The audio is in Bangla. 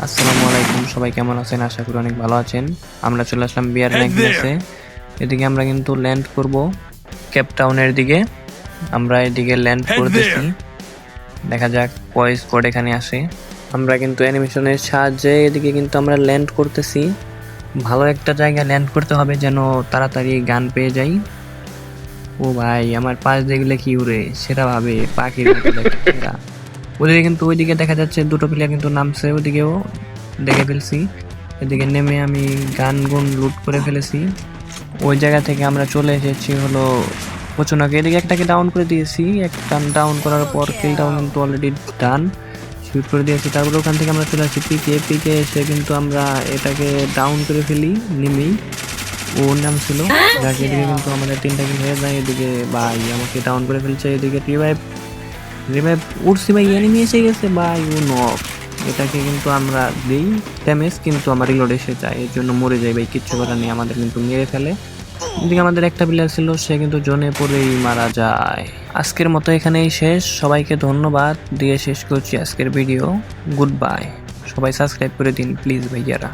আসসালামু আলাইকুম সবাই কেমন আছেন? আশা করি অনেক ভালো আছেন। আমরা চলে আসলাম বিয়ার র্যাঙ্ক ম্যাচে এদিকে আমরা কিন্তু ল্যান্ড করব কেপটাউনের দিকে। আমরা এদিকে ল্যান্ড করতেছি। দেখা যাক কয় স্কোয়াড এখানে আসে। আমরা কিন্তু অ্যানিমেশনের সাহায্যে এদিকে কিন্তু আমরা ল্যান্ড করতেছি। ভালো একটা জায়গায় ল্যান্ড করতে হবে যেন তাড়াতাড়ি গান পেয়ে যাই। ও ভাই আমার পাশ দেখলে কি উড়ে? সেটা ভাবে পাখির। ওদিকে কিন্তু ওইদিকে দেখা যাচ্ছে দুটো প্লেয়ার কিন্তু নামছে ওদিকেও দেখে ফেলছি। এদিকে নেমে আমি গান গুন লুট করে ফেলেছি। ওই জায়গা থেকে আমরা চলে এসেছি হলো কোচনাকে। এদিকে একটাকে ডাউন করে দিয়েছি একটা ডাউন করার পর কিলটাও কিন্তু অলরেডি ডান শুট করে দিয়েছি তারপরে ওখান থেকে আমরা চলে আসছি পিকে পিকে এসে কিন্তু আমরা এটাকে ডাউন করে ফেলি নেমেই। ওর নাম ছিল। যাকে এদিকে কিন্তু আমাদের তিনটা কিল হয়ে যায় এদিকে ভাই আমাকে ডাউন করে ফেলছে এদিকে রিভাইভ রিভাইভ উঠছি ভাই এনিমি এসে গেছে ভাই ও নক এটাকে কিন্তু আমরা দিই ড্যামেজ কিন্তু আমার রিলোড এসে যায়, এর জন্য মরে যায় ভাই কিচ্ছু করার নেই, আমাদের কিন্তু মেরে ফেলে। এদিকে আমাদের একটা প্লেয়ার ছিল, সে কিন্তু জোনে পড়েই মারা যায়। আজকের মতো এখানেই শেষ, সবাইকে ধন্যবাদ, দিয়ে শেষ করছি আজকের ভিডিও গুড বাই সবাই সাবস্ক্রাইব করে দিন প্লিজ ভাইয়ারা।